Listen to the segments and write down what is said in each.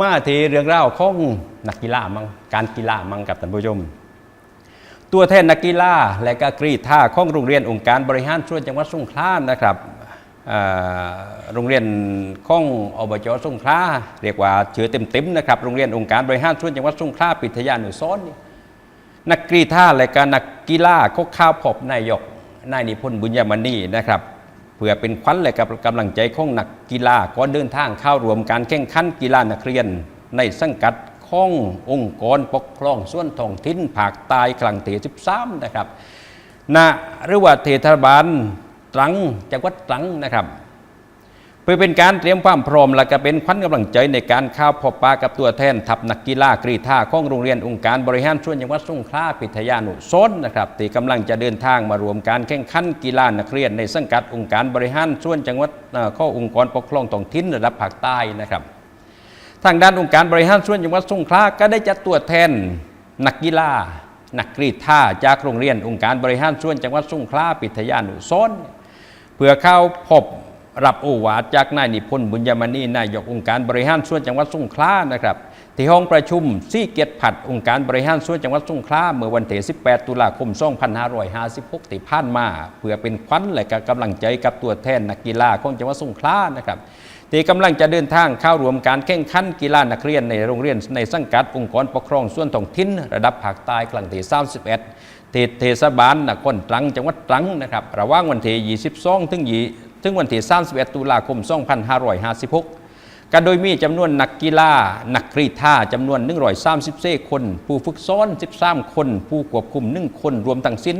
มาทีเรื่องเล่าของนักกีฬามังการกีฬามังกับท่านผู้ชม ตัวแทนนักกีฬาและก็กรีธาของโรงเรียนองค์การบริหารส่วนจังหวัดสงขลานะครับโรงเรียนข้องอบจสงขลาเรียกว่าเชื่อเต็มๆนะครับโรงเรียนองค์การบริหารส่วนจังหวัดสงขลาปิทยานุสรณ์นี่นักกรีธาและก็นักกีฬาเขาข้าวพบนายกนายนิพนธ์บุญยมณีนะครับ เพื่อเป็นขวัญและกับกำลังใจของนักกีฬาก่อนเดินทางเข้ารวมการแข่งขันกีฬานักเรียน ในสังกัดขององค์กรปกครองส่วนท้องถิ่นภาคใต้กลางเท13นะครับณหรือว่าเทศบาลตรังจังหวัดตรังนะครับ พื่อเป็นการเตรียมความพร้อมและก็เป็นขวัญกำลังใจในการเข้าพบปะกับตัวแทนทัพนักกีฬากรีธาของโรงเรียนองค์การบริหารส่วนจังหวัดสงขลาพิทยานุสนนะครับที่กำลังจะเดินทางมารวมการแข่งขันกีฬานักเรียนในสังกัดองค์การบริหารส่วนจังหวัดข้อองค์กรปกครองท้องถิ่นระดับภาคใต้นะครับ ทางด้านองค์การบริหารส่วนจังหวัดสงขลาก็ได้จัดตัวแทนนักกีฬานักกรีธาจากโรงเรียนองค์การบริหารส่วนจังหวัดสงขลาปิทยานุสร์เพื่อเข้าพบ รับโอวาทจากนายนิพนธ์บุญยมณีนายกองค์การบริหารส่วนจังหวัดสงขลานะครับที่ห้องประชุมซี่เกียรติผัดองค์การบริหารส่วนจังหวัดสงขลาเมื่อวันที่ 18 ตุลาคม 2556ที่ผ่านมา เพื่อเป็นขวัญและกำลังใจกับตัวแทนนักกีฬาของจังหวัดสงขลานะครับที่กำลังจะเดินทางเข้ารวมการแข่งขันกีฬานักเรียนในโรงเรียนในสังกัดองค์กรปกครองส่วนท้องถิ่นระดับภาคใต้กลางที่31ที่เทศบาลนครตรังจังหวัดตรังนะครับระหว่างวันที่ 22 ถึง ถึงวันที่ 31 ตุลาคม 2556 กันโดยมีจำนวนนักกีฬา นักกรีธาจำนวน 134 คน ผู้ฝึกซ้อน 13 คน ผู้ควบคุม 1 คน รวมทั้งสิ้น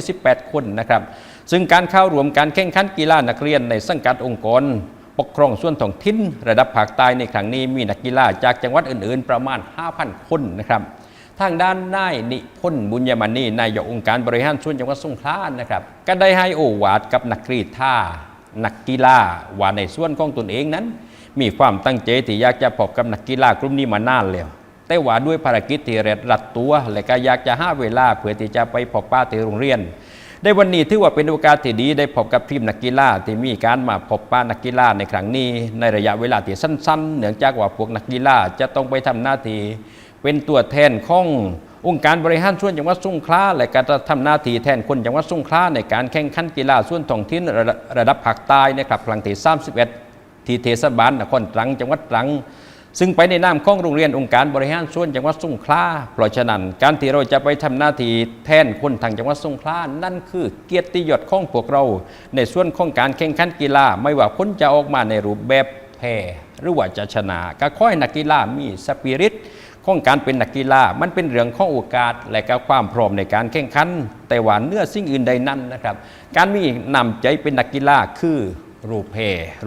148 คนนะครับ ซึ่งการเข้ารวมการแข่งขันกีฬานักเรียนในสังกัดองค์กรปกครองส่วนท้องถิ่นระดับภาคใต้ในครั้งนี้มีนักกีฬาจากจังหวัดอื่นๆ ประมาณ 5,000 คนนะครับทางด้านนายนิพนธ์บุญยมณีนายกองค์การบริหารส่วนจังหวัดสงขลานะครับ ก็ได้ให้โอวาทกับนักกรีธา นักกีฬาว่าในส่วนของตนเองนั้น มีความตั้งใจที่อยากจะพบกับนักกีฬากลุ่มนี้มานานแล้วแต่ว่าด้วยภารกิจที่เร็ดรัดตัว และก็อยากจะหาเวลาเพื่อที่จะไปพบป้าที่โรงเรียนในวันนี้ถือว่าเป็นโอกาสที่ดีได้พบกับทีมนักกีฬาที่มีการมาพบป้านักกีฬาในครั้งนี้ ในระยะเวลาที่สั้น ๆ เนื่องจากว่าพวกนักกีฬาจะต้องไปทำหน้าที่เป็นตัวแทนของ องค์การบริหารส่วนจังหวัดสงขลาและก็จะทำหน้าที่แทนคนจังหวัดสงขลาในการแข่งขันกีฬาส่วนท้องถิ่นระดับระดับภาคใต้นะครับครั้งที่31 ที่เทศบาลนครตรังจังหวัดตรัง ซึ่งไปในนามของโรงเรียนองค์การบริหารส่วนจังหวัดสงขลาเพราะฉะนั้นการที่เราจะไปทำหน้าที่แทนคนทางจังหวัดสงขลานั่นคือเกียรติยศของพวกเรา ในส่วนของการแข่งขันกีฬาไม่ว่าผลจะออกมาในรูปแบบแพ้หรือว่าจะชนะก็ค่อยนักกีฬามีสปิริต ของการเป็นนักกีฬามันเป็นเรื่องของโอกาสและก็ความพร้อมในการแข่งขัน แต่ว่าเนื้อสิ่งอื่นใดนั้นนะครับ การมีนำใจเป็นนักกีฬาคือรูปเพ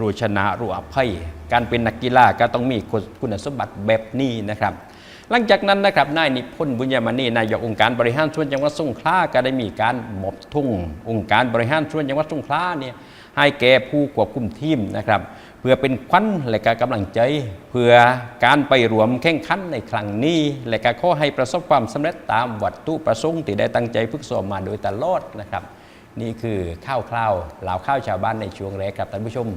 รูชนะรูอภัย การเป็นนักกีฬาก็ต้องมีคุณสมบัติแบบนี้นะครับ หลังจากนั้นนะครับนายนิพนธ์บุญยมณีนายกองค์การบริหารส่วนจังหวัดสงขลาก็ได้มีการมอบทุ่ง องค์การบริหารส่วนจังหวัดสงขลาเนี่ยให้แก่ผู้ควบคุมทีมนะครับ พื่อเป็นขวัญและการกำลังใจ เพื่อการไปรวมแข่งขันในครั้งนี้ และก็ขอให้ประสบความสำเร็จตามวัตถุประสงค์ที่ได้ตั้งใจฝึกซ้อมมาโดยตลอดนะครับ นี่คือข้าวคราวเหล่าข้าวชาวบ้านในช่วงแรกครับท่านผู้ชม